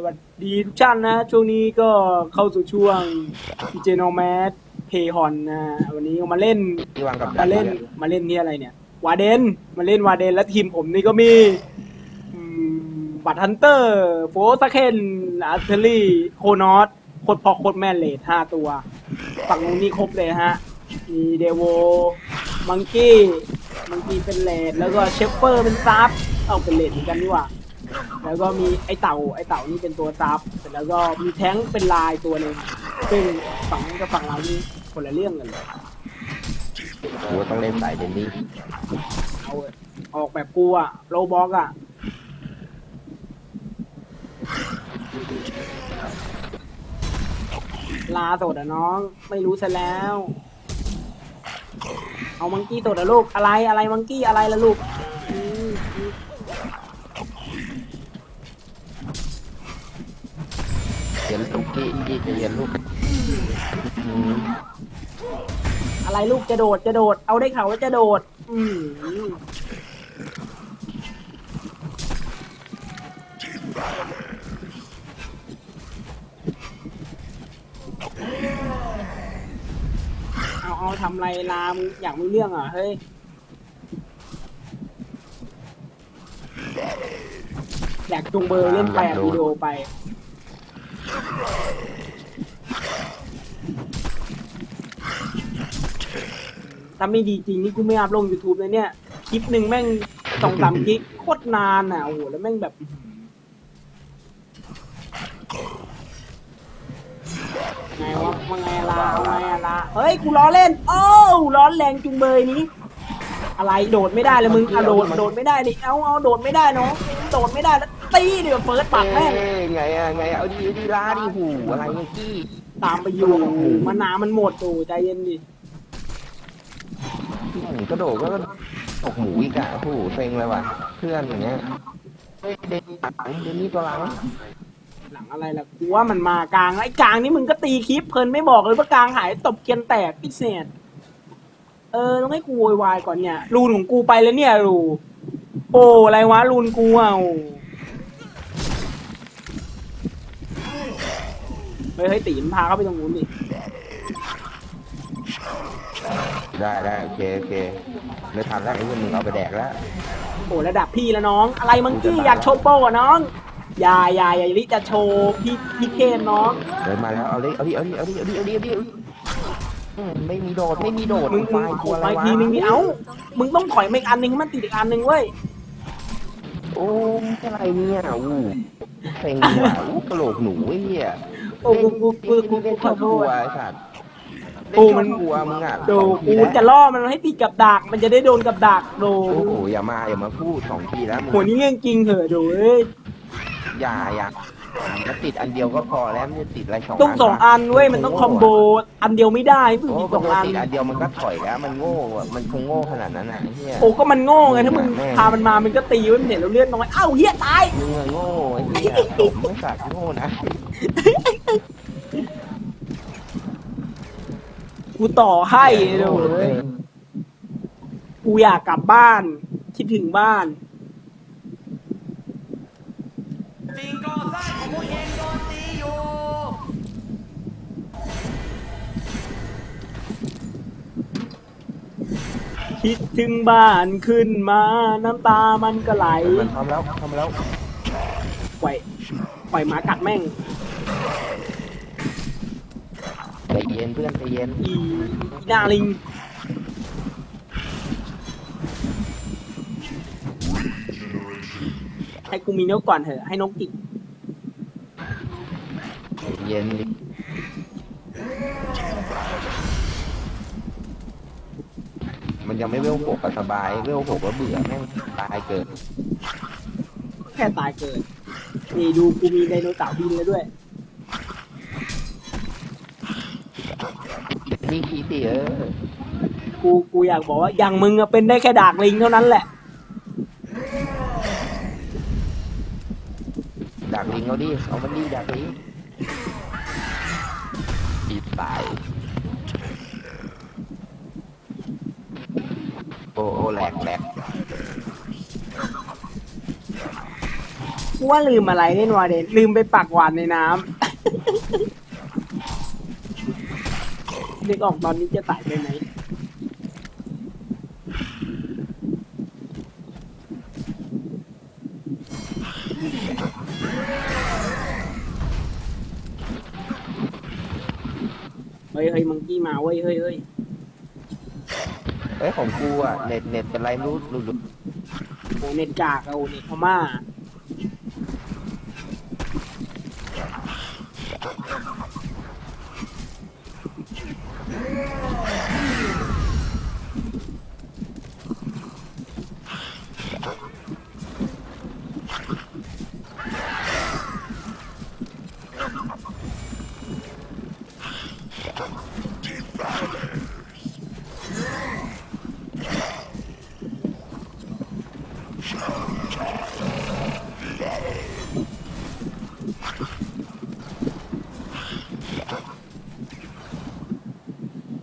สวัสดีทุกท่านนะ ช่วงนี้ก็เข้าสู่ช่วงพีเจโนแมสเพย์ฮอนนะวันนี้มาเล่นที่วางกับมาเล่นมาเล่นที่อะไรเนี่ยวาเดนมาเล่นวาเดนและทีมผมนี่ก็มีอืมบัตฮันเตอร์โฟสเคนอาร์เทอรี่โคนอสโคตรพอโคตรแม่เลทห้าตัว ฝั่งนู้นนี่ครบเลยฮะ มีเดโวมังกี้มังกี้เป็นเลดแล้วก็เชฟเฟอร์เป็นซับเอาเป็นเลดเหมือนกันนี่หว่า แล้วก็มีไอเต่าไอเต่านี่เป็นตัวซับเสร็จแล้วก็มีแท้งเป็นลายตัวหนึ่งซึ่งฝั่งนู้นกับฝั่งเรานี่คนละเรื่องกันเลยโอ้ต้องเล่นสายเดนดี้เอาเถอะออกแบบกูอะโลบ็อกอะลาสดอะน้อง ไม่รู้ซะแล้ว เอามังกี้สดอะลูกอะไรอะไรมังกี้อะไรละลูกอืมอืม เย็นลูกกี้กี้จะเย็นลูกอืมอะไรลูกจะโดดจะโดด เอาได้ข่าวว่าจะโดด อืมเอาเอาทำอะไรลามงอยากมีเรื่องเหรอะ เฮ้ย อยากจุงเบอร์เล่นไปอะวิดีโอไป ถ้าไม่ดีจริงนี่กูไม่อัพลง YouTube เลยเนี่ย คลิปหนึ่งแม่งสองสามคลิปโคตรนานอะ โอ้โห แล้วแม่งแบบไงวะว่าไงอะลาว่าไงอะลาเฮ้ย กูล้อเล่น โอ้วร้อนแรงจุงเบยนี้ อะไรโดดไม่ได้เลยมึงอะโดดโดดไม่ได้ดิเอาเอาโดดไม่ได้เนาะโดดไม่ได้แล้วตีเดี๋ยวเฟิร์สปัดแม่ง เอ้ยไงอะไงอะเอาดีเอาดีลาดิหูอะไรเนี่ยกี้ ตามไปอยู่มานาวมันหมดโอ้ใจเย็นดิหนี กระโดดก็ตกหมูอีกอะโอ้โหเซ็งเลยว่ะ เพื่อนอย่างเงี้ยเฮ้ยเดนหลังเดนนี่ตัวหลังหลังอะไรล่ะกูว่ามันมากลางไอ้กลางนี่มึงก็ตีคลิปเพลินไม่บอกเลยว่ากลางหายตบเกียนแตกพิเศษเออต้องให้กูโวยวายก่อนเนี่ยรูนของกูไปแล้วเนี่ยรูโอ้อะไรวะรูนกูอะโอ้เฮ้ยเฮ้ยตีมพาเข้าไปตรงนู้นดิ ได้ได้โอเคโอเคไม่ทำแล้วไอ้เพื่มึงเอาไปแดกแล้วโอ้ระดับพี่ละน้อง อะไรมังกี้อยากโชว์โป้ะน้องยายาย่าลิจะโชว์พี่พี่เคนน้องเดินมาแล้วเอาดิเอาดิเอาดิเอาดิเอาดิเอาดิเอาดิไม่มีโดดไม่มีโดดมึงกลัวอะไรวะทีนึงมีเอ้ามึงต้องถอยมาอีกอันนึงมันติดอีกอันนึงเว้ยโอ้อะไรเนี่ยอู้เพลงหัวกระโหลกหนูเว้ยโอ้กูกูกูกูขอโทษไอ้สัตว์ โอ้เล่นมันกลัวมึงอะโดสองทีกูแล้วจะล่อมันให้ติดกับดัก มันจะได้โดนกับดักโดโอ้โหอย่ามาอย่ามาพูดสองทีแล้วมึงหัวนี้เรื่องจริงเหอะโดเอ้ยอย่าอย่าแล้วติดอันเดียวก็พอแล้วไม่ติดอะไรสองต้องสองอันเว้ยมันต้องคอมโบอันเดียวไม่ได้เพิ่งโอ้มีก็สองอันติดอันเดียวมันก็ถอยแล้วมันโง่อะมันคงโง่ขนาดนั้นอะไอ้เหี้ยโอ้ก็มันโง่ไงถ้ามึงแม่งพามันมามันก็ตีไว้มันเห็นเราเลือดน้อยอ้าวเฮียตายมึงอะโง่ไอ้เหี้ยตบไม่สัตว์โง่นะ กูต่อให้โดเอ้ยกูอยากกลับบ้านคิดถึงบ้านสิ่งก่อสร้างของพวกเองโดนตีอยู่คิดถึงบ้านขึ้นมา น้ำตามันก็ไหลมันทำแล้วทำแล้วปล่อยปล่อยหมากัดแม่ง ใจเย็นเพื่อนใจเย็นอีหนาลิงให้กูมีนกก่อนเถอะให้นกจิกใจเย็นดิมันยังไม่เวลหกอะสบายเวลหกก็เบื่อแม่งตายเกิดแค่ตายเกินนี่ดูกูมีไดโนเสาร์บินแล้วด้วย นี่ขี้สิเออกูกูอยากบอกว่าอย่างมึงอะเป็นได้แค่ดากลิงเท่านั้นแหละ ดักลิงเอาดิเอามันดิดักลิงอีตายโอ้โอ้แหลกแหลกกูว่าลืมอะไรเล่นวาเดนลืมไปปักหวานในน้ำ นึกออกตอนนี้จะตายไปไหมเฮ้ยเฮ้ยมังกี้มาเว้ยเฮ้ยเฮ้ยเอ้ยของกูอะเน็ตเน็ตเป็นไรไม่รู้หลุดหลุดโอเน็ตกากอะโอเน็ตพม่า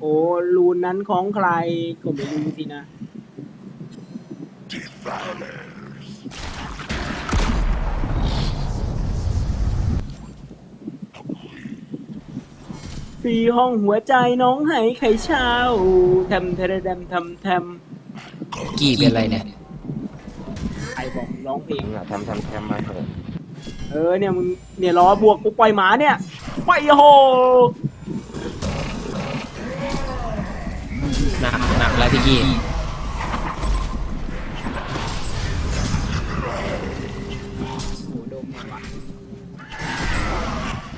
โอ้รู นนั้นของใครก็ไม่รู้สินะ สี่ห้องหัวใจน้องให้ไข่เช้าทำทะระดำทำทกี่เป็นไรเนี่ยำใครบอกร้องเพลงมึงอะทำทำทำมาเถอะเออเนี่ยมึงเนี่ยรอบวกกูปล่อยหมาเนี่ย ไปโห หนักหนักแล้วพี่กี้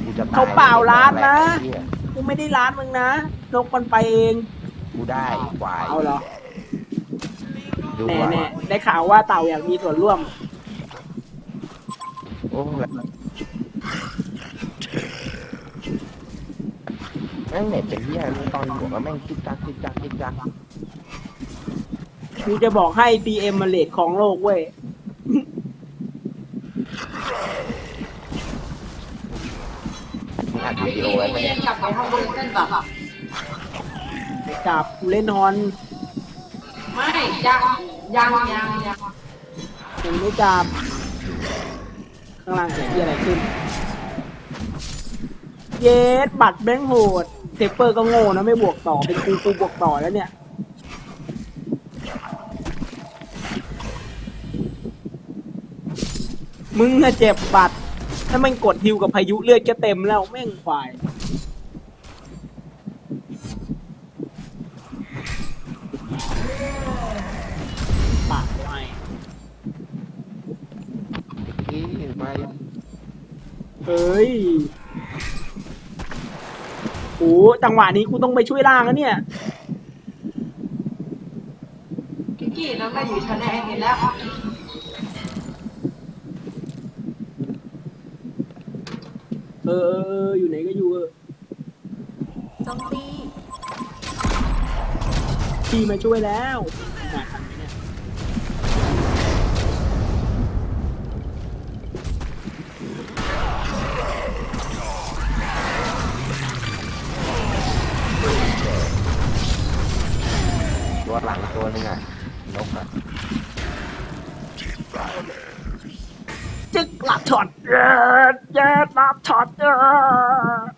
กูจะตยเขาเปล่าร้านนะ ไอ้เหี้ยกูไม่ได้ร้านมึงนะนกมันไปเอง กูได้ควายเอาเหรอ ดูแน่ว่าแน่ได้ข่าวว่าเต่าอยากมีส่วนร่วม โอ้ แล้วแม่งเน็ตเป็นเหี้ยตอนหัวก็แม่งจิ๊กจักจิ๊กจักจิ๊กจักกูจะบอกให้ DM มันเลทของโลกเว้ย มึงอัดวิดีโอไว้ไหมเนี่ยกลับไปห้องบนเส้นแบบกับกูเล่นฮอนไม่ยังยังยังยัง ยังไม่จับข้างล่างเกิดที่อะไรขึ้น เยสบัตรแบงค์โหดเซฟเปอร์ก็โง่นะไม่บวกต่อเป็นกูกูบวกต่อแล้วเนี่ยมึงอะเจ็บบัตรถ้ามันกดฮิวกับพายุเลือดก็เต็มแล้วแม่งควายปากไว้อีไม่เฮ้ยโอ้ จังหวะนี้กูต้องไปช่วยล่างแล้วเนี่ย กิกกี้น้ำไม่อยู่ทะเลเห็นแล้วเออเออเอออยู่ไหนก็อยู่เออโจมตีพี่มาช่วยแล้ว ตัวหลังตัวหนึงอะนกอะจึกลับช็อตเย็ดเย็ดลับช็อตเย็ด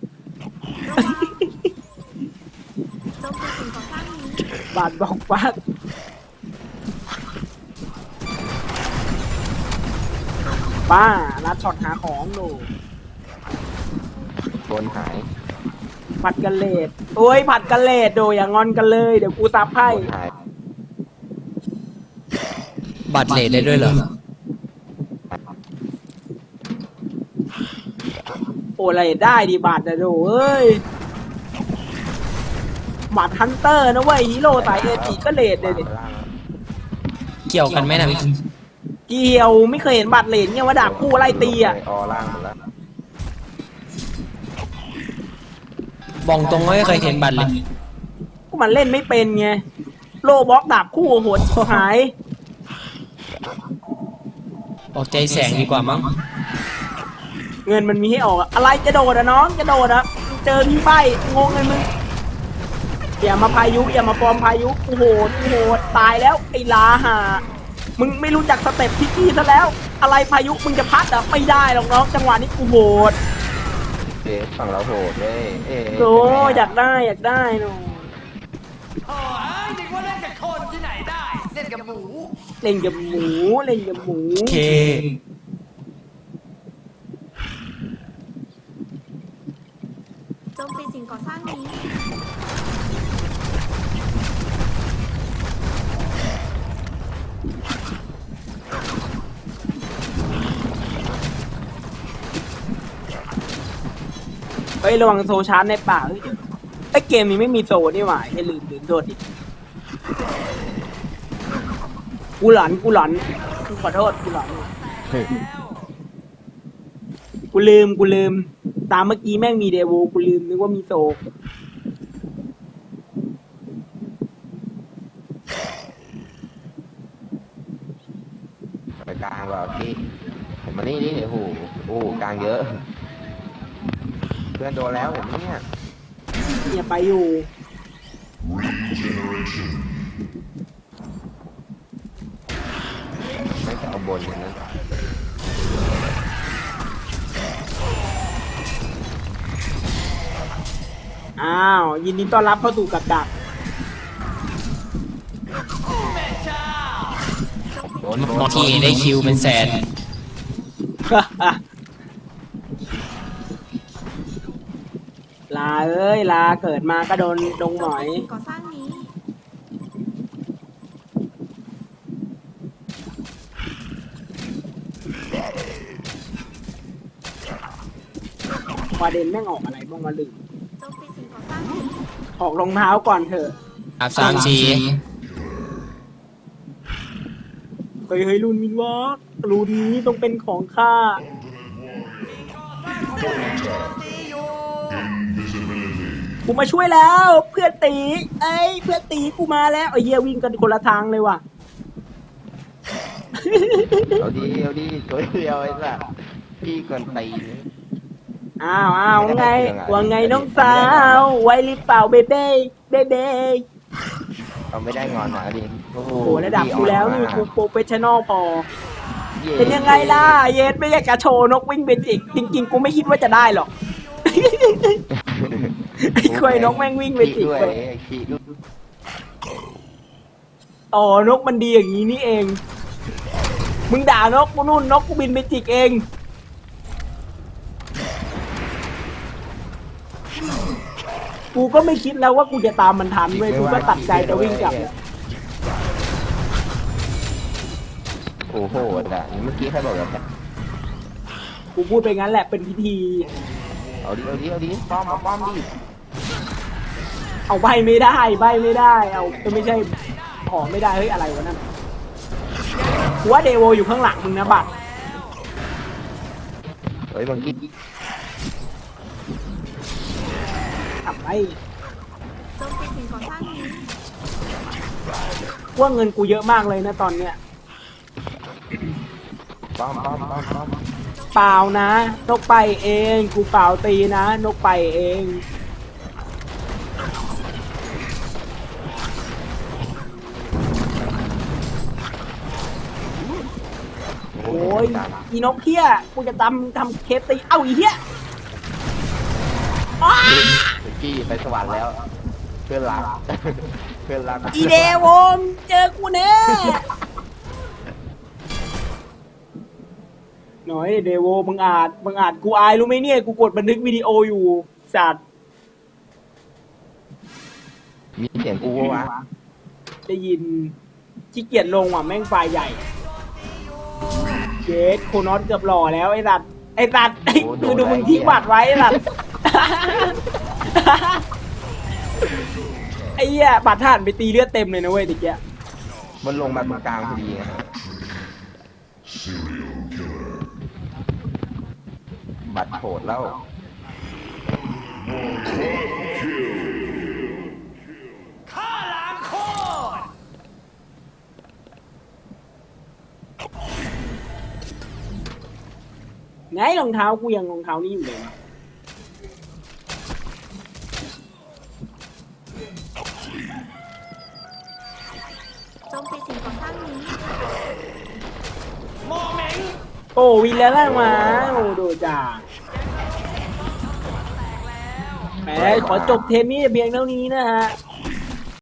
โจมตีสิ่งของข้างนี้บาดบอกปัดป้าลัดช็อตหาของดูบนหายผัดกันเลดโอ้ยผัดกันเลดดูอย่างงอนกันเลย เดี๋ยวกูซับให้บนหาย บัตรเลทได้ด้วยเหรอ โอ้เลดได้ดิบาดนะดูเอ้ยบัตรฮันเตอร์นะเว้ยฮีโร่สายเอจิก็เลดเลยดิล่างเกี่ยวกันไหมนะพี่กี้เกี่ยวไม่เคยเห็นบัตรเลดเนี่ยว่าดาบคู่ไล่ตีอะออล่างหมดแล้วบอกตรงว่าไม่เคยเห็นบัตรเลยก็มันเล่นไม่เป็นไง โลบล็อกดาบคู่โหดชิบหาย ออกใจแสงดีกว่ามั้งเงินมันมีให้ออกอะอะไรจะโดดอะน้องจะโดดอะเจอพี่ใบงงเลยมึงอย่ามาพายุอย่ามาปลอมพายุโอ้โหโอ้โหตายแล้วไอ้ลาหามึงไม่รู้จักสเต็ปพิกกี้ซะแล้ว อะไรพายุมึงจะพัดเหรอไม่ได้หรอกน้องจังหวะนี้กูโหดเอ๊ะฝั่งเราโหดเลยเอ๊ะโอ้เป็นไงะอยากได้อยากได้หนูโอ้ยนึกว่าเล่นกับคนที่ไหนได้เล่นกับหมู เล่นกับหมูเล่นกับหมูโอเคโจมตีสิ่งก่อสร้างนี้ เฮ้ยระวังโซชาร์จในป่าเฮ้ยไอยเกมนี้ไม่มีโซนี่หว่าอย่าลืมลืมโทษดิ กูหลอนกูหลอนกูขอโทษกูหลอนเฮ้ยกูลืมกูลืม ตามเมื่อกี้แม่งมีเดโวกูลืมนึกว่ามีโซไปกลางว่าพี่ผมมานี่นี่โอ้โหโอ้โหกลางเยอะ เพื่อนโดนแล้วเห็นไหมเนี่ยอย่าไปอยู่ไม่จะเอา บนอย่างนั้นอ้าว ยินดีต้อนรับเข้าสู่กับดักโดนโดนบางทีได้คิวเป็นแสนลาเอ้ยลาเกิดมาก็โดนดงหโจมมอยตีสิ่งก่อสร้างนี้ วาเดนแม่งออกอะไรบ้างมาลืมโจมตีสิ่งก่อสร้างนี้ออกรองเท้าก่อนเถอะอับสามชีเฮ้ยเฮ้ยรุ่นมินวอล์กรุ่นนี้ต้องเป็นของข้าตีอยู่กูมาช่วยแล้ว เพื่อนตี เอ้ย เพื่อนตีกูมาแล้วไอ้เหี้ยวิ่งกันคนละทางเลยว่ะ เอาดีเอาดีตัวเดียวไอ้สัสพี่กวนตีน อ้าวอ้าวว่าไงว่าไงน้องสาว ไว้หรือเปล่าเบเบ้เบเบ้เอาไม่ได้งอนนะดิโอ้โหโอ้โหระดับกูแล้วนี่กูโปรเฟชชั่นอลพอย้เป็นยังไงล่ะ เยสไม่อยากจะโชว์นกวิ่งเบจิกจริงๆ กูไม่คิดว่าจะได้หรอก ไอ้ควายนกแม่งวิ่งเบจิกด้วยเว้ยขี่ด้วยอ๋อนกมันดีอย่างนี้นี่เอง มึงด่านกกูนู่นนกกูบินเบจิกเอง กูก็ไม่คิดแล้วว่ากูจะตามมันทันเว้ยกูก็ตัดใจจะวิ่งกลับเนี่ยโอ้โหแต่เมื่อกี้ใครบอกแบบกูพูดไปงั้นแหละเป็นพิธี เอาดิเอาดิเอาดิป้อมมาป้อมดิเอาใบไม่ได้ใบไม่ได้ เอาก็ไม่ใช่ขอไม่ได้เฮ้ยอะไรวะนั่นกูว่าเดโวอยู่ข้างหลังมึงนะบัตรเฮ้ยบางที ทำไมโจมตีสิ่งก่อสร้างนี้ว่าเงินกูเยอะมากเลยนะตอนเนี้ยป้อมป้อมป้อมป้อมเปล่านะ นกไปเอง กูเปล่าตีนะ นกไปเองโอ้ยอีนกเฮียกูจะทำทำเคสตีเอ้าอีเฮียอ้าเมื่อ กี้ไปสวรรค์แล้ว เพื่อนรัก เพื่อนรักอีเดโวมเจอกูแน่หน่อยเดโวมึงอาจมึงอาจกูอายรู้ไหมเนี่ย กูกดบันทึกวิดีโออยู่สัตว์มีเสียงกูวะได้ยินขี้เกียจลงว่ะแม่งไฟล์ใหญ่เจสโคนอสเกือบหล่อแล้วไอ้สัตว์ไอ้สัตว์ไอ้ดูดูมึงทิ้งบัตรไว้ไอ้สัตว์ ไอ้เหี้ยบัตรท่านไปตีเลือดเต็มเลยนะเว้ยตะเกียมันลงมาตรงกลางพอดีไงบัตรโหดแล้ว ข้าล้างโคตรไงรองเท้ากูยังรองเท้านี้อยู่เลยโจมตีสิ่งก่อสร้างนี้โวินแล้วล่ะมาโอ้ดูจ้าแหมขอจบเทมนี้เพียงเท่านี้นะฮะ